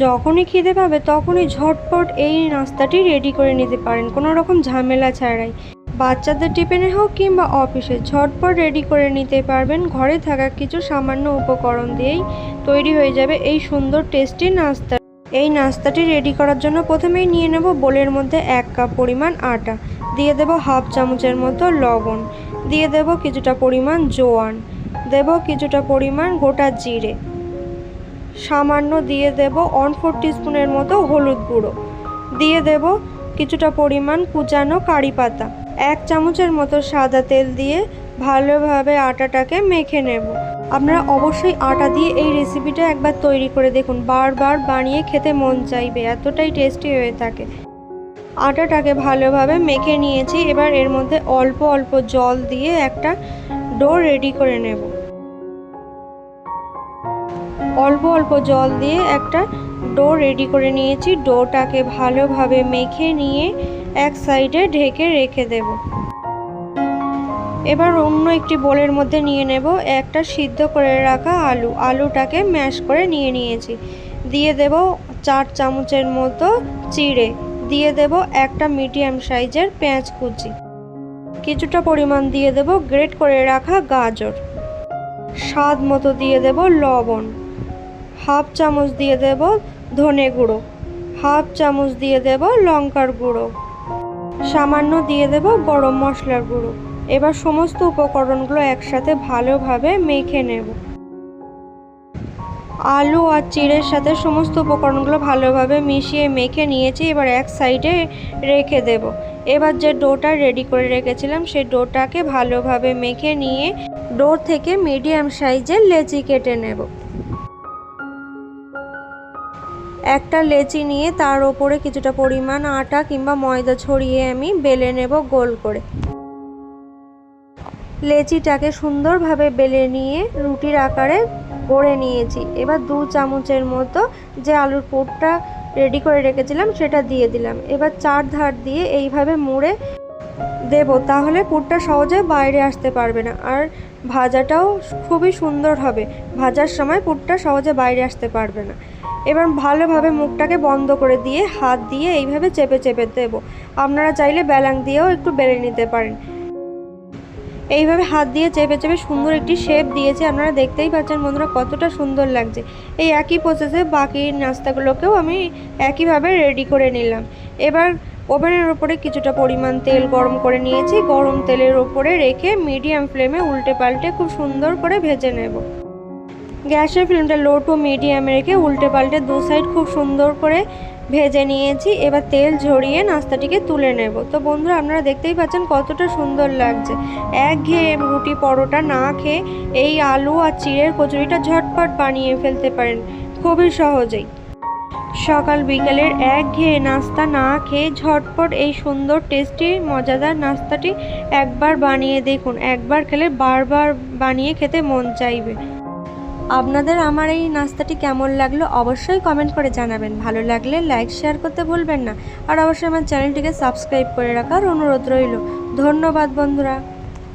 যখনই খিদে পাবে তখনই ঝটপট এই নাস্তাটি রেডি করে নিতে পারেন। কোনো রকম ঝামেলা ছাড়াই। বাচ্চাদের টিফিনে হোক কিংবা অফিসে, ঝটপট রেডি করে নিতে পারবেন। ঘরে থাকা কিছু সামান্য উপকরণ দিয়েই তৈরি হয়ে যাবে এই সুন্দর টেস্টি নাস্তা। এই নাস্তাটি রেডি করার জন্য প্রথমেই নিয়ে নেব বোলের মধ্যে এক কাপ পরিমাণ আটা, দিয়ে দেব হাফ চামচের মতো লবণ, দিয়ে দেব কিছুটা পরিমাণ জোয়ান, দেব কিছুটা পরিমাণ গোটা জিরে সামান্য দিয়ে দেব ওয়ান ফোর স্পুনের মতো হলুদ গুঁড়ো। দিয়ে দেব কিছুটা পরিমাণ কুচানো কারি পাতা। এক চামচের মতো সাদা তেল দিয়ে ভালোভাবে আটাটাকে মেখে নেব। আপনারা অবশ্যই আটা দিয়ে এই রেসিপিটা একবার তৈরি করে দেখুন। বারবার বানিয়ে খেতে মন চাইবে, এতটাই টেস্টি হয়ে থাকে। আটাটাকে ভালোভাবে মেখে নিয়েছি। এবার এর মধ্যে অল্প অল্প জল দিয়ে একটা ডো রেডি করে নেব। অল্প অল্প জল দিয়ে একটা ডো রেডি করে নিয়েছি। ডোটাকে ভালোভাবে মেখে নিয়ে এক সাইডে ঢেকে রেখে দেব। এবার অন্য একটি বোলের মধ্যে নিয়ে নেব একটা সিদ্ধ করে রাখা আলু। আলুটাকে ম্যাশ করে নিয়ে নিয়েছি। দিয়ে দেব চার চামচের মতো চিড়ে। দিয়ে দেব একটা মিডিয়াম সাইজের পেঁয়াজ কুচি। কিছুটা পরিমাণ দিয়ে দেব গ্রেট করে রাখা গাজর। স্বাদ মতো দিয়ে দেব লবণ। হাফ চামচ দিয়ে দেব ধনে গুঁড়ো, হাফ চামচ দিয়ে দেব লঙ্কার গুঁড়ো, সামান্য দিয়ে দেব গরম মশলার গুঁড়ো। এবার সমস্ত উপকরণগুলো একসাথে ভালোভাবে মেখে নেব। আলু আর চিড়ের সাথে সমস্ত উপকরণগুলো ভালোভাবে মিশিয়ে মেখে নিয়েছি, এবার এক সাইডে রেখে দেব। এবার যে ডোটা রেডি করে রেখেছিলাম, সেই ডোটাকে ভালোভাবে মেখে নিয়ে ডোর থেকে মিডিয়াম সাইজের লেচি কেটে নেব। একটা লেচি নিয়ে তার ওপরে কিছুটা পরিমাণ আটা কিংবা ময়দা ছড়িয়ে আমি বেলে নেব গোল করে। লেচিটাকে সুন্দরভাবে বেলে নিয়ে রুটির আকারে গড়ে নিয়েছি। এবার দু চামচের মতো যে আলুর পুরটা রেডি করে রেখেছিলাম সেটা দিয়ে দিলাম। এবার চার ধার দিয়ে এইভাবে মুড়ে দেব, তাহলে পুরটা সহজে বাইরে আসতে পারবে না। আর ভাজাটাও খুবই সুন্দর হবে। ভাজার সময় পুরটা সহজে বাইরে আসতে পারবে না। এবার ভালোভাবে মুখটাকে বন্ধ করে দিয়ে, হাত দিয়ে এইভাবে চেপে চেপে দেবো। আপনারা চাইলে ব্যালাং দিয়েও একটু বেলে নিতে পারেন। এইভাবে হাত দিয়ে চেপে চেপে সুন্দর একটি শেপ দিয়েছে। আপনারা দেখতেই পাচ্ছেন বন্ধুরা, কতটা সুন্দর লাগছে। এই একই প্রসেসে বাকি নাস্তাগুলোকেও আমি একইভাবে রেডি করে নিলাম। এবার ওভেনের ওপরে কিছুটা পরিমাণ তেল গরম করে নিয়েছি। গরম তেলের ওপরে রেখে মিডিয়াম ফ্লেমে উল্টে পাল্টে খুব সুন্দর করে ভেজে নেব। গ্যাসের ফ্লেমটা লো টু মিডিয়ামে রেখে উল্টে পাল্টে দু সাইড খুব সুন্দর করে ভেজে নিয়েছি। এবার তেল ঝরিয়ে নাস্তাটিকে তুলে নেব। তো বন্ধুরা, আপনারা দেখতেই পাচ্ছেন কতটা সুন্দর লাগছে। এক ঘেয়ে রুটি পরোটা না খেয়ে এই আলু আর চিড়ের কচুরিটা ঝটপট বানিয়ে ফেলতে পারেন। খুবই সহজেই। সকাল বিকালের এক ঘেয়ে নাস্তা না খেয়ে ঝটপট এই সুন্দর টেস্টি মজাদার নাস্তাটি একবার বানিয়ে দেখুন। একবার খেলে বারবার বানিয়ে খেতে মন চাইবে। আপনাদের আমার এই নাস্তাটি কেমন লাগল অবশ্যই কমেন্ট করে জানাবেন। ভালো লাগলে লাইক শেয়ার করতে ভুলবেন না। আর অবশ্যই আমার চ্যানেলটিকে সাবস্ক্রাইব করে রাখার অনুরোধ রইল। ধন্যবাদ বন্ধুরা।